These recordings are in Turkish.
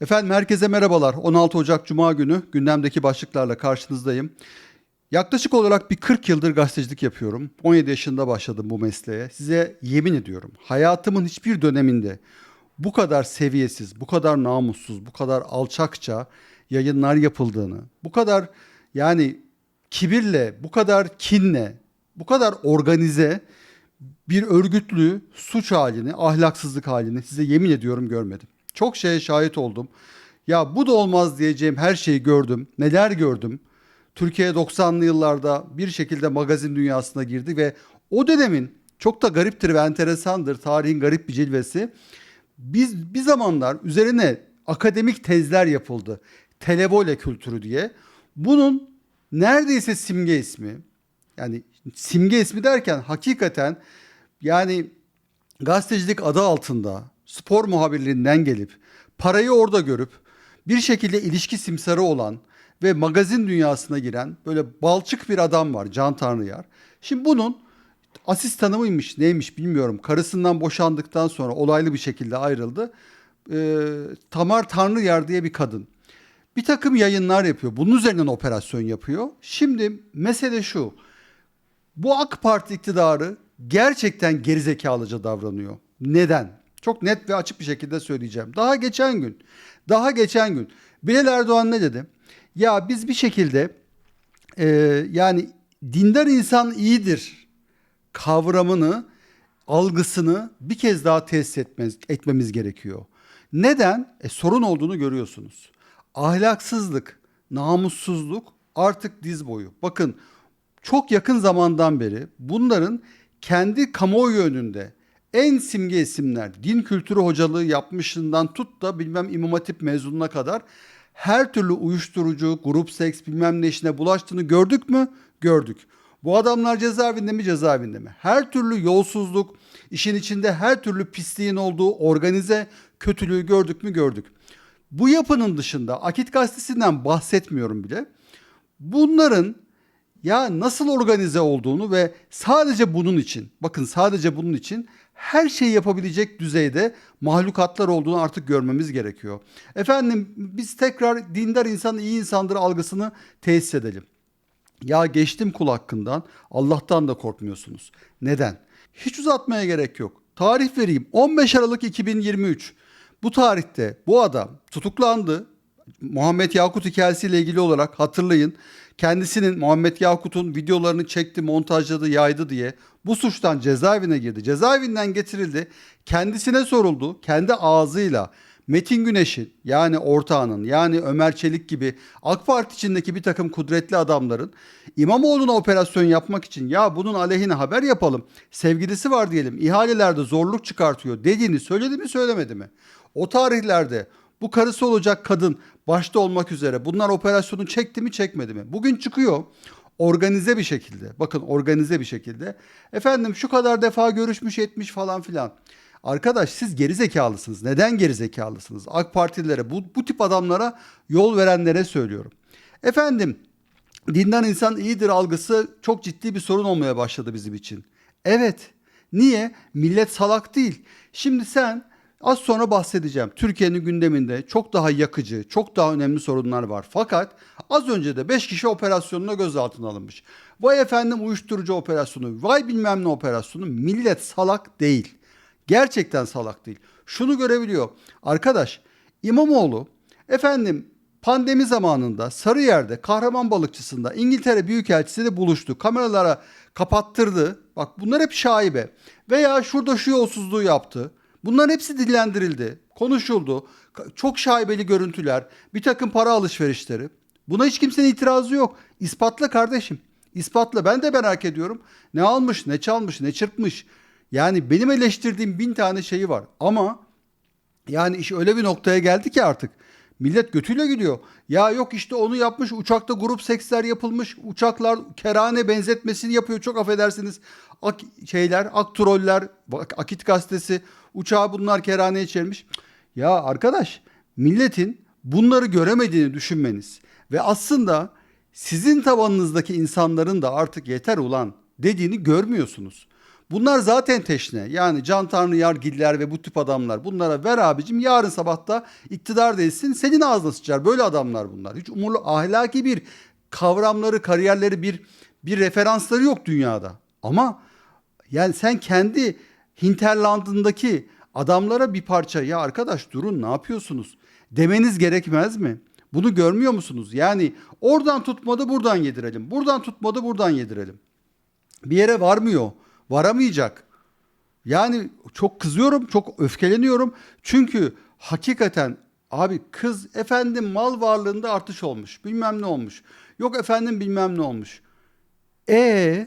Efendim herkese merhabalar. 16 Ocak Cuma günü gündemdeki başlıklarla karşınızdayım. Yaklaşık olarak bir 40 yıldır gazetecilik yapıyorum. 17 yaşında başladım bu mesleğe. Size yemin ediyorum hayatımın hiçbir döneminde bu kadar seviyesiz, bu kadar namussuz, bu kadar alçakça yayınlar yapıldığını, bu kadar yani kibirle, bu kadar kinle, bu kadar organize bir örgütlü suç halini, ahlaksızlık halini size yemin ediyorum görmedim. Çok şeye şahit oldum. Ya bu da olmaz diyeceğim her şeyi gördüm. Neler gördüm? Türkiye 90'lı yıllarda bir şekilde magazin dünyasına girdi ve o dönemin çok da gariptir ve enteresandır. Tarihin garip bir cilvesi. Biz bir zamanlar üzerine akademik tezler yapıldı. Televole kültürü diye. Bunun neredeyse simge ismi. Yani simge ismi derken hakikaten yani gazetecilik adı altında spor muhabirliğinden gelip parayı orada görüp bir şekilde ilişki simsarı olan ve magazin dünyasına giren böyle balçık bir adam var Can Tanrıyar. Şimdi bunun asistanı mıymış neymiş bilmiyorum. Karısından boşandıktan sonra olaylı bir şekilde ayrıldı. Ee, Tamar Tanrıyar diye bir kadın. Bir takım yayınlar yapıyor. Bunun üzerinden operasyon yapıyor. Şimdi mesele şu. Bu AK Parti iktidarı gerçekten gerizekalıca davranıyor. Neden? Çok net ve açık bir şekilde söyleyeceğim. Daha geçen gün, daha geçen gün Bilal Erdoğan ne dedi? Ya biz bir şekilde e, yani dindar insan iyidir kavramını, algısını bir kez daha tesis etmez, etmemiz gerekiyor. Neden? E, sorun olduğunu görüyorsunuz. Ahlaksızlık, namussuzluk artık diz boyu. Bakın çok yakın zamandan beri bunların kendi kamuoyu önünde en simge isimler, din kültürü hocalığı yapmışından tut da bilmem İmam Hatip mezununa kadar her türlü uyuşturucu, grup seks bilmem ne işine bulaştığını gördük mü? Gördük. Bu adamlar cezaevinde mi cezaevinde mi? Her türlü yolsuzluk, işin içinde her türlü pisliğin olduğu organize kötülüğü gördük mü? Gördük. Bu yapının dışında Akit Gazetesi'nden bahsetmiyorum bile. Bunların ya nasıl organize olduğunu ve sadece bunun için, bakın sadece bunun için her şeyi yapabilecek düzeyde mahlukatlar olduğunu artık görmemiz gerekiyor. Efendim biz tekrar dindar insan iyi insandır algısını tesis edelim. Ya geçtim kul hakkından Allah'tan da korkmuyorsunuz. Neden? Hiç uzatmaya gerek yok. Tarih vereyim 15 Aralık 2023. Bu tarihte bu adam tutuklandı. Muhammed Yakut hikayesiyle ilgili olarak hatırlayın. Kendisinin Muhammed Yakut'un videolarını çekti, montajladı, yaydı diye bu suçtan cezaevine girdi. Cezaevinden getirildi. Kendisine soruldu. Kendi ağzıyla Metin Güneş'in yani ortağının yani Ömer Çelik gibi AK Parti içindeki bir takım kudretli adamların İmamoğlu'na operasyon yapmak için ya bunun aleyhine haber yapalım. Sevgilisi var diyelim ihalelerde zorluk çıkartıyor dediğini söyledi mi söylemedi mi? O tarihlerde bu karısı olacak kadın başta olmak üzere bunlar operasyonu çekti mi çekmedi mi? Bugün çıkıyor organize bir şekilde bakın organize bir şekilde efendim şu kadar defa görüşmüş etmiş falan filan. Arkadaş siz geri zekalısınız. Neden geri zekalısınız? AK Partililere bu, bu tip adamlara yol verenlere söylüyorum. Efendim dinden insan iyidir algısı çok ciddi bir sorun olmaya başladı bizim için. Evet. Niye? Millet salak değil. Şimdi sen Az sonra bahsedeceğim. Türkiye'nin gündeminde çok daha yakıcı, çok daha önemli sorunlar var. Fakat az önce de 5 kişi operasyonuna gözaltına alınmış. Vay efendim uyuşturucu operasyonu, vay bilmem ne operasyonu. Millet salak değil. Gerçekten salak değil. Şunu görebiliyor. Arkadaş İmamoğlu efendim pandemi zamanında Sarıyer'de kahraman balıkçısında İngiltere Büyükelçisi'yle buluştu. Kameralara kapattırdı. Bak bunlar hep şaibe. Veya şurada şu yolsuzluğu yaptı. Bunların hepsi dillendirildi, konuşuldu. Çok şaibeli görüntüler, bir takım para alışverişleri. Buna hiç kimsenin itirazı yok. İspatla kardeşim. İspatla. Ben de merak ediyorum. Ne almış, ne çalmış, ne çırpmış. Yani benim eleştirdiğim bin tane şeyi var. Ama yani iş öyle bir noktaya geldi ki artık. Millet götüyle gidiyor. Ya yok işte onu yapmış uçakta grup seksler yapılmış. Uçaklar kerane benzetmesini yapıyor. Çok affedersiniz. Ak şeyler, ak troller, Akit gazetesi uçağı bunlar kerhaneye çevirmiş. Ya arkadaş milletin bunları göremediğini düşünmeniz ve aslında sizin tabanınızdaki insanların da artık yeter ulan dediğini görmüyorsunuz. Bunlar zaten teşne. Yani Can Tanrı Yargiller ve bu tip adamlar. Bunlara ver abicim yarın sabah da iktidar değilsin. Senin ağzına sıçar. Böyle adamlar bunlar. Hiç umurlu ahlaki bir kavramları, kariyerleri bir bir referansları yok dünyada. Ama yani sen kendi hinterlandındaki adamlara bir parça ya arkadaş durun ne yapıyorsunuz demeniz gerekmez mi? Bunu görmüyor musunuz? Yani oradan tutmadı buradan yedirelim. Buradan tutmadı buradan yedirelim. Bir yere varmıyor. Varamayacak. Yani çok kızıyorum, çok öfkeleniyorum. Çünkü hakikaten abi kız efendim mal varlığında artış olmuş. Bilmem ne olmuş. Yok efendim bilmem ne olmuş. E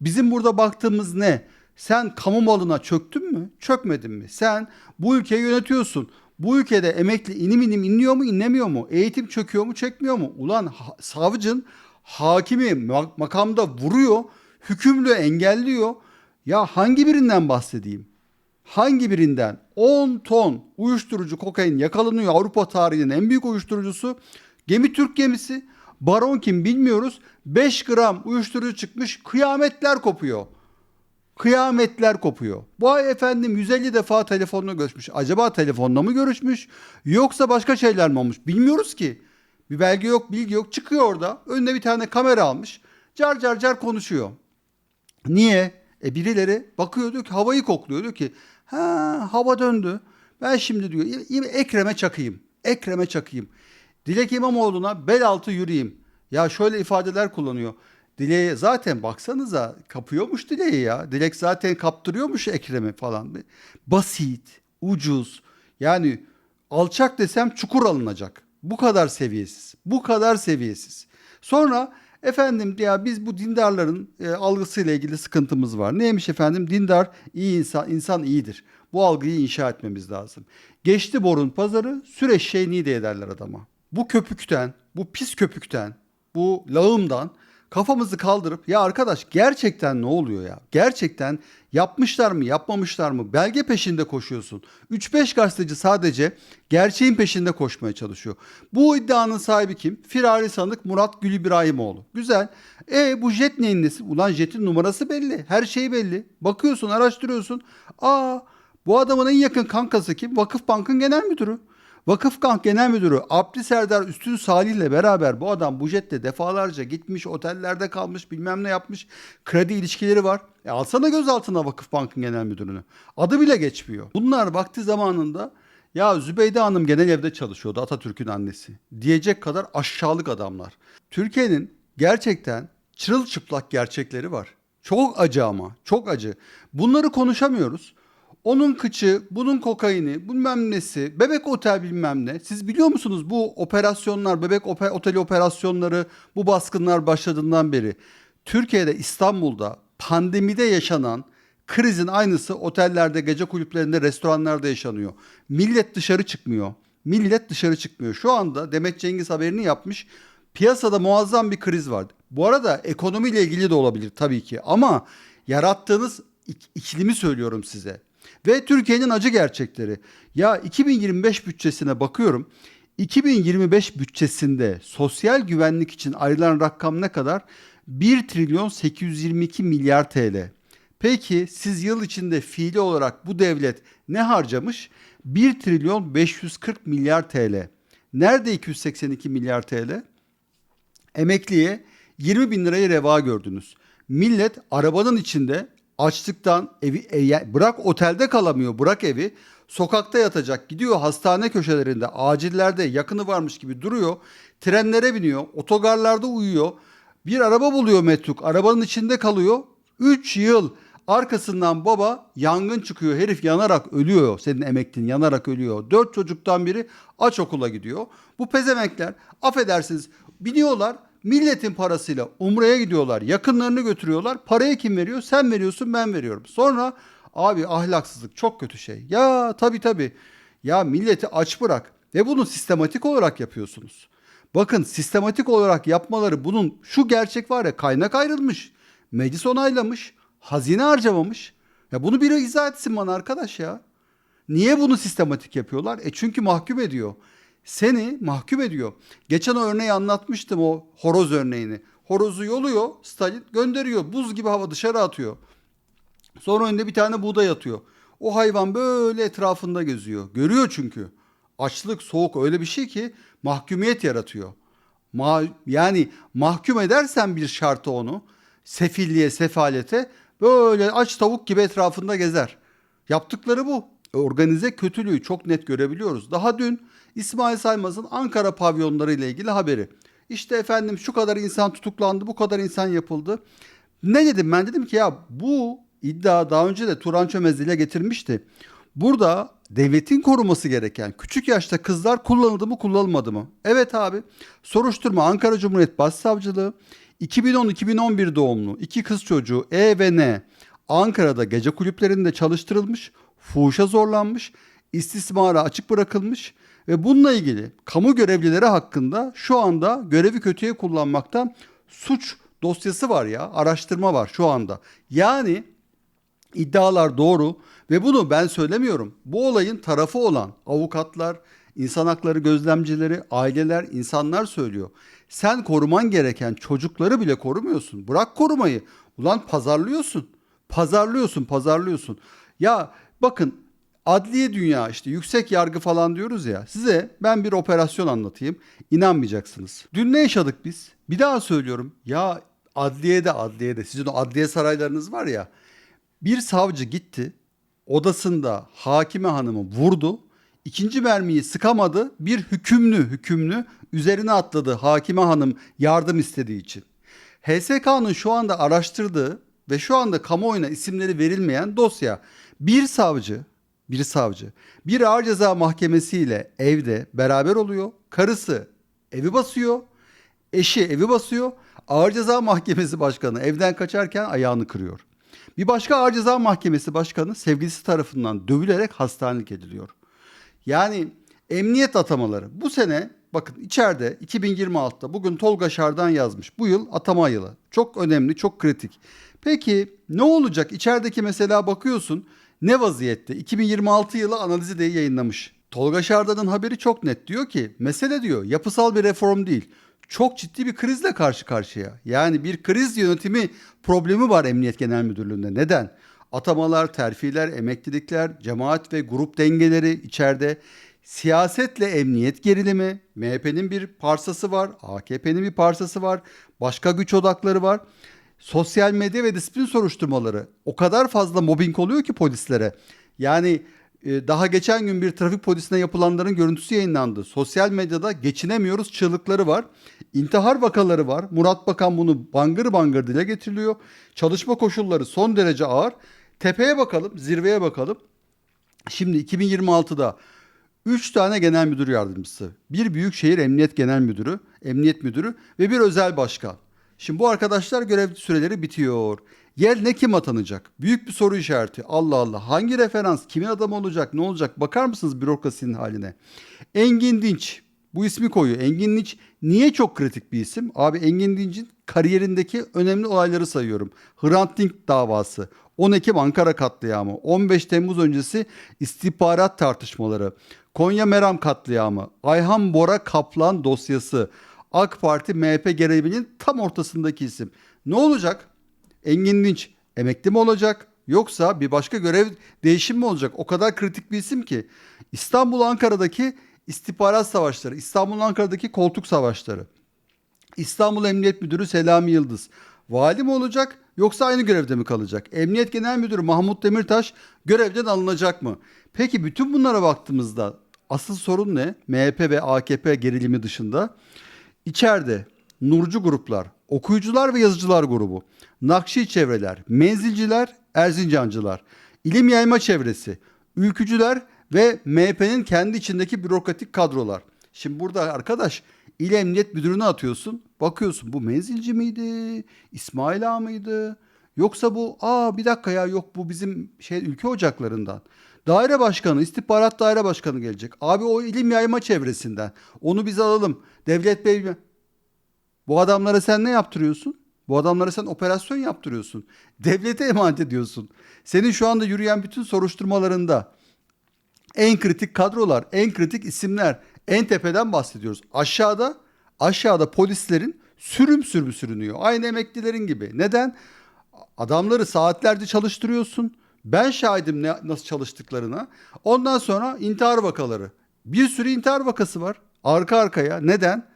bizim burada baktığımız ne? Sen kamu malına çöktün mü? Çökmedin mi? Sen bu ülkeyi yönetiyorsun. Bu ülkede emekli inim inim inliyor mu inlemiyor mu? Eğitim çöküyor mu çekmiyor mu? Ulan ha- savcın hakimi ma- makamda vuruyor. Hükümlü engelliyor. Ya hangi birinden bahsedeyim? Hangi birinden? 10 ton uyuşturucu kokain yakalanıyor. Avrupa tarihinin en büyük uyuşturucusu. Gemi Türk gemisi. Baron kim bilmiyoruz. 5 gram uyuşturucu çıkmış. Kıyametler kopuyor. Kıyametler kopuyor. Bu ay efendim 150 defa telefonla görüşmüş. Acaba telefonla mı görüşmüş? Yoksa başka şeyler mi olmuş? Bilmiyoruz ki. Bir belge yok, bilgi yok. Çıkıyor orada. Önüne bir tane kamera almış. Car car car konuşuyor. Niye? E birileri bakıyor diyor ki havayı kokluyor diyor ki ha hava döndü. Ben şimdi diyor "İ- Ekrem'e çakayım. Ekrem'e çakayım. Dilek İmamoğlu'na bel altı yürüyeyim. Ya şöyle ifadeler kullanıyor. Dilek'e zaten baksanıza kapıyormuş Dilek'i ya. Dilek zaten kaptırıyormuş Ekrem'i falan. Basit, ucuz. Yani alçak desem çukur alınacak. Bu kadar seviyesiz. Bu kadar seviyesiz. Sonra efendim ya biz bu dindarların e, algısıyla ilgili sıkıntımız var. Neymiş efendim? Dindar iyi insan, insan iyidir. Bu algıyı inşa etmemiz lazım. Geçti borun pazarı, süreç şey nide ederler adama. Bu köpükten, bu pis köpükten, bu lağımdan kafamızı kaldırıp ya arkadaş gerçekten ne oluyor ya? Gerçekten yapmışlar mı yapmamışlar mı? Belge peşinde koşuyorsun. 3-5 gazeteci sadece gerçeğin peşinde koşmaya çalışıyor. Bu iddianın sahibi kim? Firari sanık Murat Gül İbrahimoğlu. Güzel. E bu jet neyin nesi? Ulan jetin numarası belli. Her şey belli. Bakıyorsun araştırıyorsun. Aa bu adamın en yakın kankası kim? Vakıfbank'ın genel müdürü. Vakıfbank Genel Müdürü Abdi Serdar Üstün Salih ile beraber bu adam bu jette defalarca gitmiş, otellerde kalmış, bilmem ne yapmış. Kredi ilişkileri var. E alsana gözaltına Vakıfbank'ın genel müdürünü. Adı bile geçmiyor. Bunlar vakti zamanında ya Zübeyde Hanım genel evde çalışıyordu Atatürk'ün annesi. Diyecek kadar aşağılık adamlar. Türkiye'nin gerçekten çırılçıplak gerçekleri var. Çok acı ama çok acı. Bunları konuşamıyoruz. Onun kıçı, bunun kokaini, bilmem nesi, bebek otel bilmem ne. Siz biliyor musunuz bu operasyonlar, bebek oteli operasyonları, bu baskınlar başladığından beri Türkiye'de İstanbul'da pandemide yaşanan krizin aynısı otellerde, gece kulüplerinde, restoranlarda yaşanıyor. Millet dışarı çıkmıyor. Millet dışarı çıkmıyor. Şu anda Demet Cengiz haberini yapmış. Piyasada muazzam bir kriz var. Bu arada ekonomiyle ilgili de olabilir tabii ki ama yarattığınız ik- iklimi söylüyorum size. Ve Türkiye'nin acı gerçekleri. Ya 2025 bütçesine bakıyorum. 2025 bütçesinde sosyal güvenlik için ayrılan rakam ne kadar? 1 trilyon 822 milyar TL. Peki siz yıl içinde fiili olarak bu devlet ne harcamış? 1 trilyon 540 milyar TL. Nerede 282 milyar TL? Emekliye 20 bin lirayı reva gördünüz. Millet arabanın içinde açlıktan evi e, ya- bırak otelde kalamıyor bırak evi. Sokakta yatacak gidiyor hastane köşelerinde acillerde yakını varmış gibi duruyor. Trenlere biniyor otogarlarda uyuyor. Bir araba buluyor metruk arabanın içinde kalıyor. 3 yıl arkasından baba yangın çıkıyor herif yanarak ölüyor. Senin emeklin yanarak ölüyor. 4 çocuktan biri aç okula gidiyor. Bu pezemekler affedersiniz biniyorlar Milletin parasıyla Umre'ye gidiyorlar. Yakınlarını götürüyorlar. Parayı kim veriyor? Sen veriyorsun ben veriyorum. Sonra abi ahlaksızlık çok kötü şey. Ya tabii tabii. Ya milleti aç bırak. Ve bunu sistematik olarak yapıyorsunuz. Bakın sistematik olarak yapmaları bunun şu gerçek var ya kaynak ayrılmış. Meclis onaylamış. Hazine harcamamış. Ya bunu biri izah etsin bana arkadaş ya. Niye bunu sistematik yapıyorlar? E çünkü mahkum ediyor. Seni mahkum ediyor. Geçen örneği anlatmıştım o horoz örneğini. Horozu yoluyor Stalin gönderiyor. Buz gibi hava dışarı atıyor. Sonra önünde bir tane buğday atıyor. O hayvan böyle etrafında geziyor. Görüyor çünkü. Açlık, soğuk öyle bir şey ki mahkumiyet yaratıyor. Ma- yani mahkum edersen bir şartı onu sefilliğe, sefalete böyle aç tavuk gibi etrafında gezer. Yaptıkları bu. Organize kötülüğü çok net görebiliyoruz. Daha dün İsmail Saymaz'ın Ankara pavyonları ile ilgili haberi. İşte efendim şu kadar insan tutuklandı, bu kadar insan yapıldı. Ne dedim ben? Dedim ki ya bu iddia daha önce de Turan Çömez dile getirmişti. Burada devletin koruması gereken küçük yaşta kızlar kullanıldı mı kullanılmadı mı? Evet abi. Soruşturma Ankara Cumhuriyet Başsavcılığı 2010-2011 doğumlu iki kız çocuğu E ve N Ankara'da gece kulüplerinde çalıştırılmış, fuhuşa zorlanmış, istismara açık bırakılmış ve bununla ilgili kamu görevlileri hakkında şu anda görevi kötüye kullanmaktan suç dosyası var ya, araştırma var şu anda. Yani iddialar doğru ve bunu ben söylemiyorum. Bu olayın tarafı olan avukatlar, insan hakları gözlemcileri, aileler, insanlar söylüyor. Sen koruman gereken çocukları bile korumuyorsun. Bırak korumayı. Ulan pazarlıyorsun. Pazarlıyorsun, pazarlıyorsun. Ya bakın adliye dünya işte yüksek yargı falan diyoruz ya. Size ben bir operasyon anlatayım. İnanmayacaksınız. Dün ne yaşadık biz? Bir daha söylüyorum. Ya adliyede adliyede sizin o adliye saraylarınız var ya. Bir savcı gitti odasında hakime hanımı vurdu. İkinci mermiyi sıkamadı. Bir hükümlü hükümlü üzerine atladı hakime hanım yardım istediği için. HSK'nın şu anda araştırdığı ve şu anda kamuoyuna isimleri verilmeyen dosya bir savcı bir savcı bir ağır ceza mahkemesiyle evde beraber oluyor. Karısı evi basıyor. Eşi evi basıyor. Ağır Ceza Mahkemesi Başkanı evden kaçarken ayağını kırıyor. Bir başka Ağır Ceza Mahkemesi Başkanı sevgilisi tarafından dövülerek hastanelik ediliyor. Yani emniyet atamaları bu sene bakın içeride 2026'da bugün Tolga Şardan yazmış. Bu yıl atama yılı. Çok önemli, çok kritik. Peki ne olacak? İçerideki mesela bakıyorsun ne vaziyette? 2026 yılı analizi de yayınlamış. Tolga Şardan'ın haberi çok net. Diyor ki mesele diyor yapısal bir reform değil. Çok ciddi bir krizle karşı karşıya. Yani bir kriz yönetimi problemi var Emniyet Genel Müdürlüğü'nde. Neden? Atamalar, terfiler, emeklilikler, cemaat ve grup dengeleri içeride. Siyasetle emniyet gerilimi, MHP'nin bir parsası var, AKP'nin bir parsası var, başka güç odakları var. Sosyal medya ve disiplin soruşturmaları o kadar fazla mobbing oluyor ki polislere. Yani e, daha geçen gün bir trafik polisine yapılanların görüntüsü yayınlandı. Sosyal medyada geçinemiyoruz çığlıkları var. İntihar vakaları var. Murat Bakan bunu bangır bangır dile getiriliyor. Çalışma koşulları son derece ağır. Tepeye bakalım, zirveye bakalım. Şimdi 2026'da 3 tane genel müdür yardımcısı, bir büyükşehir emniyet genel müdürü, emniyet müdürü ve bir özel başkan. Şimdi bu arkadaşlar görev süreleri bitiyor. Yerine kim atanacak? Büyük bir soru işareti. Allah Allah. Hangi referans? Kimin adamı olacak? Ne olacak? Bakar mısınız bürokrasinin haline? Engin Dinç. Bu ismi koyuyor. Engin Dinç niye çok kritik bir isim? Abi Engin Dinç'in kariyerindeki önemli olayları sayıyorum. Hrant Dink davası, 10 Ekim Ankara katliamı, 15 Temmuz öncesi istihbarat tartışmaları, Konya Meram katliamı, Ayhan Bora Kaplan dosyası, AK Parti MHP gereğinin tam ortasındaki isim. Ne olacak? Engin Dinç emekli mi olacak? Yoksa bir başka görev değişim mi olacak? O kadar kritik bir isim ki. İstanbul Ankara'daki istihbarat savaşları, İstanbul Ankara'daki koltuk savaşları. İstanbul Emniyet Müdürü Selami Yıldız. Vali mi olacak yoksa aynı görevde mi kalacak? Emniyet Genel Müdürü Mahmut Demirtaş görevden alınacak mı? Peki bütün bunlara baktığımızda asıl sorun ne? MHP ve AKP gerilimi dışında. İçeride nurcu gruplar, okuyucular ve yazıcılar grubu, Nakşi çevreler, menzilciler, Erzincancılar, ilim yayma çevresi, ülkücüler ve MHP'nin kendi içindeki bürokratik kadrolar. Şimdi burada arkadaş İl Emniyet Müdürü'nü atıyorsun. Bakıyorsun bu menzilci miydi? İsmail Ağa mıydı? Yoksa bu aa bir dakika ya yok bu bizim şey ülke ocaklarından. Daire başkanı, istihbarat daire başkanı gelecek. Abi o ilim yayma çevresinden. Onu biz alalım. Devlet Bey bu adamlara sen ne yaptırıyorsun? Bu adamlara sen operasyon yaptırıyorsun. Devlete emanet ediyorsun. Senin şu anda yürüyen bütün soruşturmalarında en kritik kadrolar, en kritik isimler, en tepeden bahsediyoruz. Aşağıda aşağıda polislerin sürüm sürüm sürünüyor. Aynı emeklilerin gibi. Neden? Adamları saatlerce çalıştırıyorsun. Ben şahidim ne, nasıl çalıştıklarına. Ondan sonra intihar vakaları. Bir sürü intihar vakası var. Arka arkaya. Neden?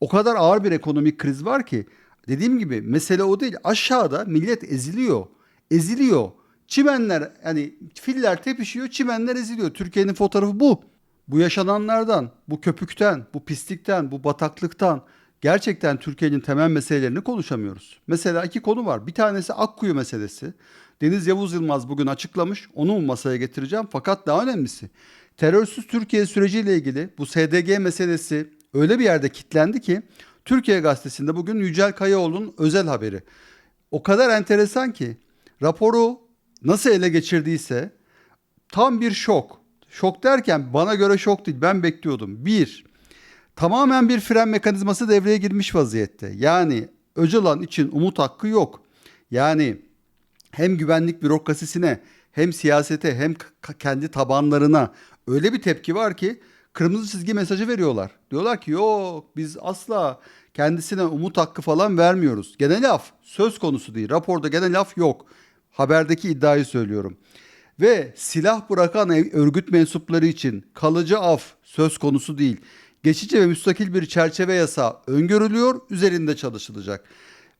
O kadar ağır bir ekonomik kriz var ki. Dediğim gibi mesele o değil. Aşağıda millet eziliyor. Eziliyor. Çimenler yani filler tepişiyor, çimenler eziliyor. Türkiye'nin fotoğrafı bu. Bu yaşananlardan, bu köpükten, bu pislikten, bu bataklıktan gerçekten Türkiye'nin temel meselelerini konuşamıyoruz. Mesela iki konu var. Bir tanesi Akkuyu meselesi. Deniz Yavuz Yılmaz bugün açıklamış. Onu masaya getireceğim. Fakat daha önemlisi terörsüz Türkiye süreciyle ilgili bu SDG meselesi öyle bir yerde kitlendi ki Türkiye Gazetesi'nde bugün Yücel Kayaoğlu'nun özel haberi. O kadar enteresan ki raporu nasıl ele geçirdiyse tam bir şok. Şok derken bana göre şok değil ben bekliyordum. Bir, tamamen bir fren mekanizması devreye girmiş vaziyette. Yani Öcalan için umut hakkı yok. Yani hem güvenlik bürokrasisine hem siyasete hem kendi tabanlarına öyle bir tepki var ki kırmızı çizgi mesajı veriyorlar. Diyorlar ki yok biz asla kendisine umut hakkı falan vermiyoruz. Gene laf söz konusu değil. Raporda gene laf yok. Haberdeki iddiayı söylüyorum. Ve silah bırakan örgüt mensupları için kalıcı af söz konusu değil. Geçici ve müstakil bir çerçeve yasa öngörülüyor, üzerinde çalışılacak.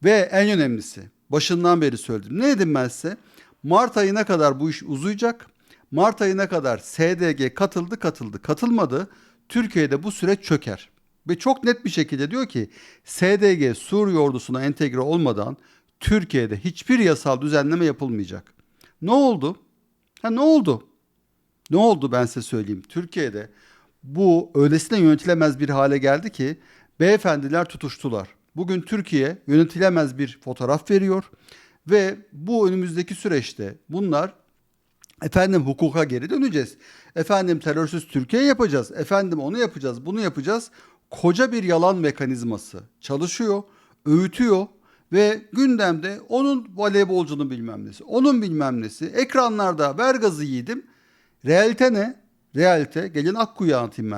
Ve en önemlisi, başından beri söyledim. Ne dedim ben size? Mart ayına kadar bu iş uzayacak. Mart ayına kadar SDG katıldı, katıldı, katılmadı. Türkiye'de bu süreç çöker. Ve çok net bir şekilde diyor ki SDG Suriye ordusuna entegre olmadan Türkiye'de hiçbir yasal düzenleme yapılmayacak. Ne oldu? Ha ne oldu? Ne oldu ben size söyleyeyim. Türkiye'de bu öylesine yönetilemez bir hale geldi ki beyefendiler tutuştular. Bugün Türkiye yönetilemez bir fotoğraf veriyor ve bu önümüzdeki süreçte bunlar efendim hukuka geri döneceğiz. Efendim terörsüz Türkiye yapacağız. Efendim onu yapacağız, bunu yapacağız. Koca bir yalan mekanizması çalışıyor, öğütüyor ve gündemde onun voleybolcunun bilmem nesi, onun bilmem nesi. Ekranlarda ver gazı yiğidim. Realite ne? Realite gelin Akkuyu anlatayım.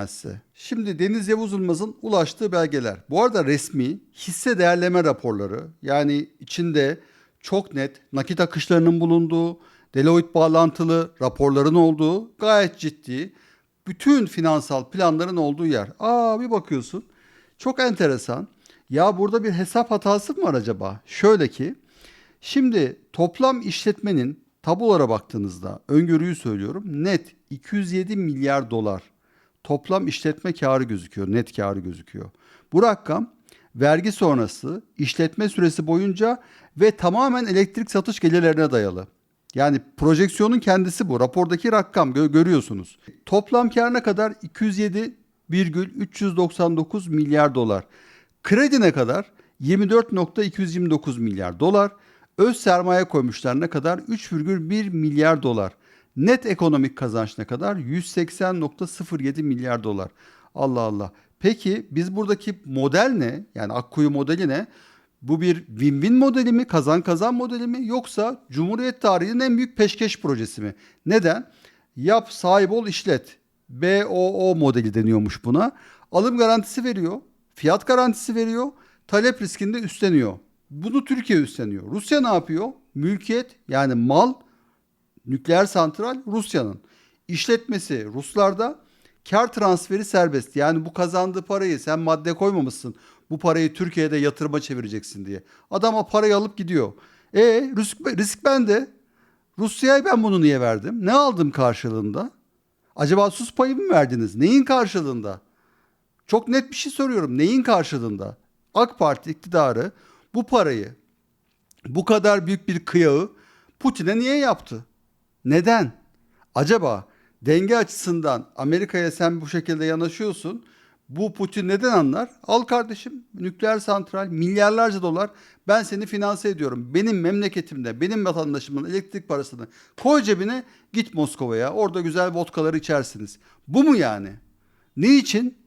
Şimdi Deniz Yavuz Yılmaz'ın ulaştığı belgeler. Bu arada resmi hisse değerleme raporları yani içinde çok net nakit akışlarının bulunduğu, Deloitte bağlantılı raporların olduğu gayet ciddi bütün finansal planların olduğu yer. Aa bir bakıyorsun çok enteresan. Ya burada bir hesap hatası mı var acaba? Şöyle ki şimdi toplam işletmenin tablolara baktığınızda öngörüyü söylüyorum net 207 milyar dolar toplam işletme karı gözüküyor, net karı gözüküyor. Bu rakam vergi sonrası işletme süresi boyunca ve tamamen elektrik satış gelirlerine dayalı. Yani projeksiyonun kendisi bu. Rapordaki rakam gö- görüyorsunuz. Toplam kar ne kadar? 207,399 milyar dolar. Kredi ne kadar? 24.229 milyar dolar. Öz sermaye koymuşlar ne kadar? 3,1 milyar dolar. Net ekonomik kazanç ne kadar? 180.07 milyar dolar. Allah Allah. Peki biz buradaki model ne? Yani Akkuyu modeli ne? Bu bir win-win modeli mi, kazan kazan modeli mi yoksa Cumhuriyet tarihinin en büyük peşkeş projesi mi? Neden? Yap, sahip ol, işlet. BOO modeli deniyormuş buna. Alım garantisi veriyor, fiyat garantisi veriyor, talep riskini de üstleniyor. Bunu Türkiye üstleniyor. Rusya ne yapıyor? Mülkiyet yani mal, nükleer santral Rusya'nın. İşletmesi Ruslarda, kar transferi serbest. Yani bu kazandığı parayı sen madde koymamışsın. Bu parayı Türkiye'de yatırıma çevireceksin diye. Adam o parayı alıp gidiyor. E risk, risk bende. Rusya'ya ben bunu niye verdim? Ne aldım karşılığında? Acaba sus payı mı verdiniz? Neyin karşılığında? Çok net bir şey soruyorum. Neyin karşılığında? AK Parti iktidarı bu parayı bu kadar büyük bir kıyağı Putin'e niye yaptı? Neden? Acaba denge açısından Amerika'ya sen bu şekilde yanaşıyorsun. Bu Putin neden anlar? Al kardeşim nükleer santral milyarlarca dolar ben seni finanse ediyorum. Benim memleketimde benim vatandaşımın elektrik parasını koy cebine git Moskova'ya orada güzel vodkaları içersiniz. Bu mu yani? Ne için?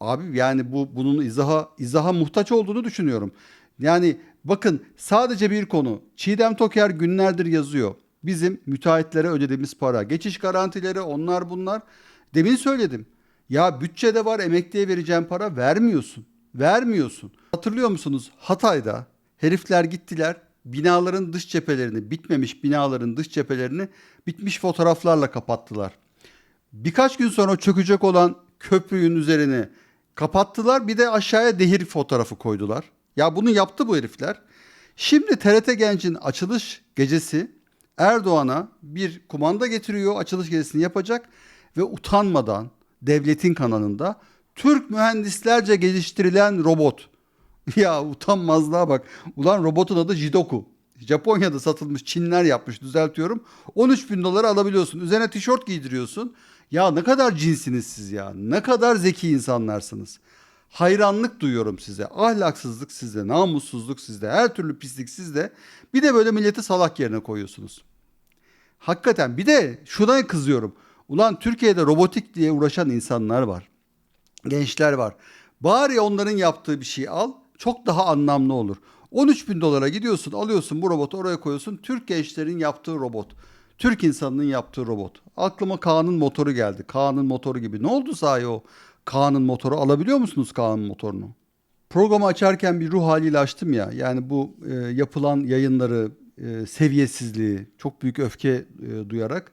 Abi yani bu bunun izaha izaha muhtaç olduğunu düşünüyorum. Yani bakın sadece bir konu. Çiğdem Toker günlerdir yazıyor. Bizim müteahhitlere ödediğimiz para, geçiş garantileri, onlar bunlar. Demin söyledim. Ya bütçede var emekliye vereceğim para vermiyorsun. Vermiyorsun. Hatırlıyor musunuz? Hatay'da herifler gittiler binaların dış cephelerini, bitmemiş binaların dış cephelerini bitmiş fotoğraflarla kapattılar. Birkaç gün sonra çökecek olan köprüyün üzerine kapattılar. Bir de aşağıya dehir fotoğrafı koydular. Ya bunu yaptı bu herifler. Şimdi TRT Genç'in açılış gecesi Erdoğan'a bir kumanda getiriyor. Açılış gecesini yapacak ve utanmadan devletin kanalında Türk mühendislerce geliştirilen robot. Ya utanmazlığa bak. Ulan robotun adı Jidoku. Japonya'da satılmış Çinler yapmış düzeltiyorum. 13 bin dolara alabiliyorsun. Üzerine tişört giydiriyorsun. Ya ne kadar cinsiniz siz ya. Ne kadar zeki insanlarsınız. Hayranlık duyuyorum size. Ahlaksızlık sizde, namussuzluk sizde, her türlü pislik sizde. Bir de böyle milleti salak yerine koyuyorsunuz. Hakikaten bir de şuna kızıyorum. Ulan Türkiye'de robotik diye uğraşan insanlar var. Gençler var. Bari onların yaptığı bir şeyi al. Çok daha anlamlı olur. 13 bin dolara gidiyorsun alıyorsun bu robotu oraya koyuyorsun. Türk gençlerin yaptığı robot. Türk insanının yaptığı robot. Aklıma Kaan'ın motoru geldi. Kaan'ın motoru gibi. Ne oldu sahi o Kaan'ın motoru? Alabiliyor musunuz Kaan'ın motorunu? Programı açarken bir ruh haliyle açtım ya. Yani bu e, yapılan yayınları, e, seviyesizliği, çok büyük öfke e, duyarak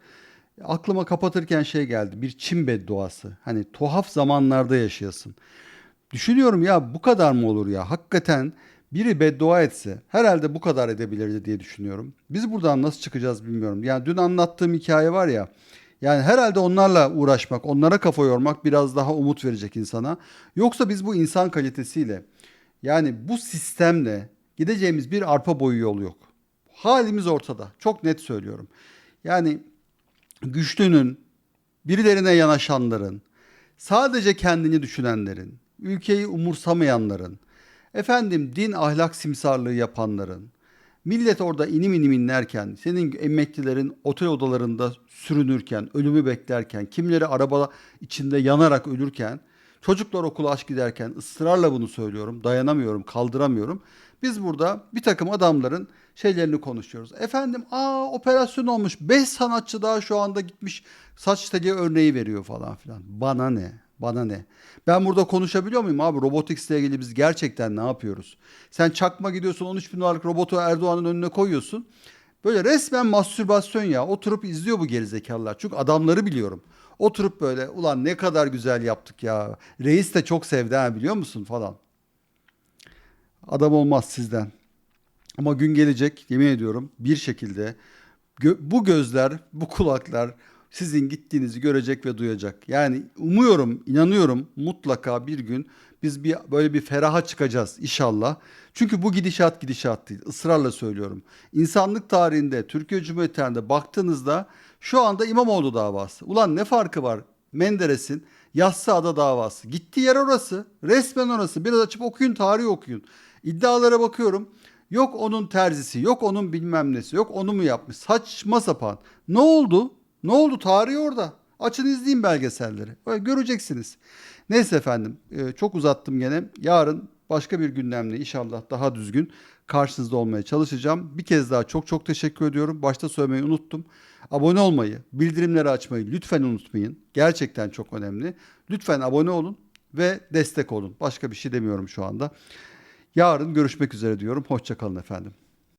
aklıma kapatırken şey geldi. Bir Çin bedduası. Hani tuhaf zamanlarda yaşayasın. Düşünüyorum ya bu kadar mı olur ya? Hakikaten biri beddua etse herhalde bu kadar edebilirdi diye düşünüyorum. Biz buradan nasıl çıkacağız bilmiyorum. Yani dün anlattığım hikaye var ya. Yani herhalde onlarla uğraşmak, onlara kafa yormak biraz daha umut verecek insana. Yoksa biz bu insan kalitesiyle yani bu sistemle gideceğimiz bir arpa boyu yol yok. Halimiz ortada. Çok net söylüyorum. Yani güçlünün, birilerine yanaşanların, sadece kendini düşünenlerin, ülkeyi umursamayanların, efendim din ahlak simsarlığı yapanların, millet orada inim inim inlerken, senin emeklilerin otel odalarında sürünürken, ölümü beklerken, kimleri araba içinde yanarak ölürken, çocuklar okula aç giderken ısrarla bunu söylüyorum, dayanamıyorum, kaldıramıyorum. Biz burada bir takım adamların şeylerini konuşuyoruz. Efendim aa operasyon olmuş. 5 sanatçı daha şu anda gitmiş saç teli örneği veriyor falan filan. Bana ne? Bana ne? Ben burada konuşabiliyor muyum abi? Robotics ile ilgili biz gerçekten ne yapıyoruz? Sen çakma gidiyorsun 13 bin dolarlık robotu Erdoğan'ın önüne koyuyorsun. Böyle resmen mastürbasyon ya. Oturup izliyor bu gerizekalılar. Çünkü adamları biliyorum. Oturup böyle ulan ne kadar güzel yaptık ya. Reis de çok sevdi ha biliyor musun falan. Adam olmaz sizden. Ama gün gelecek yemin ediyorum bir şekilde gö- bu gözler, bu kulaklar sizin gittiğinizi görecek ve duyacak. Yani umuyorum, inanıyorum mutlaka bir gün biz bir böyle bir feraha çıkacağız inşallah. Çünkü bu gidişat gidişat değil. Israrla söylüyorum. İnsanlık tarihinde, Türkiye Cumhuriyeti tarihinde baktığınızda şu anda İmamoğlu davası. Ulan ne farkı var Menderes'in Yassıada davası. Gittiği yer orası. Resmen orası. Biraz açıp okuyun, tarihi okuyun. İddialara bakıyorum. Yok onun terzisi, yok onun bilmem nesi, yok onu mu yapmış. Saçma sapan. Ne oldu? Ne oldu? Tarihi orada. Açın izleyin belgeselleri. Böyle göreceksiniz. Neyse efendim e, çok uzattım gene. Yarın başka bir gündemle inşallah daha düzgün karşınızda olmaya çalışacağım. Bir kez daha çok çok teşekkür ediyorum. Başta söylemeyi unuttum. Abone olmayı, bildirimleri açmayı lütfen unutmayın. Gerçekten çok önemli. Lütfen abone olun ve destek olun. Başka bir şey demiyorum şu anda. Yarın görüşmek üzere diyorum. Hoşçakalın efendim.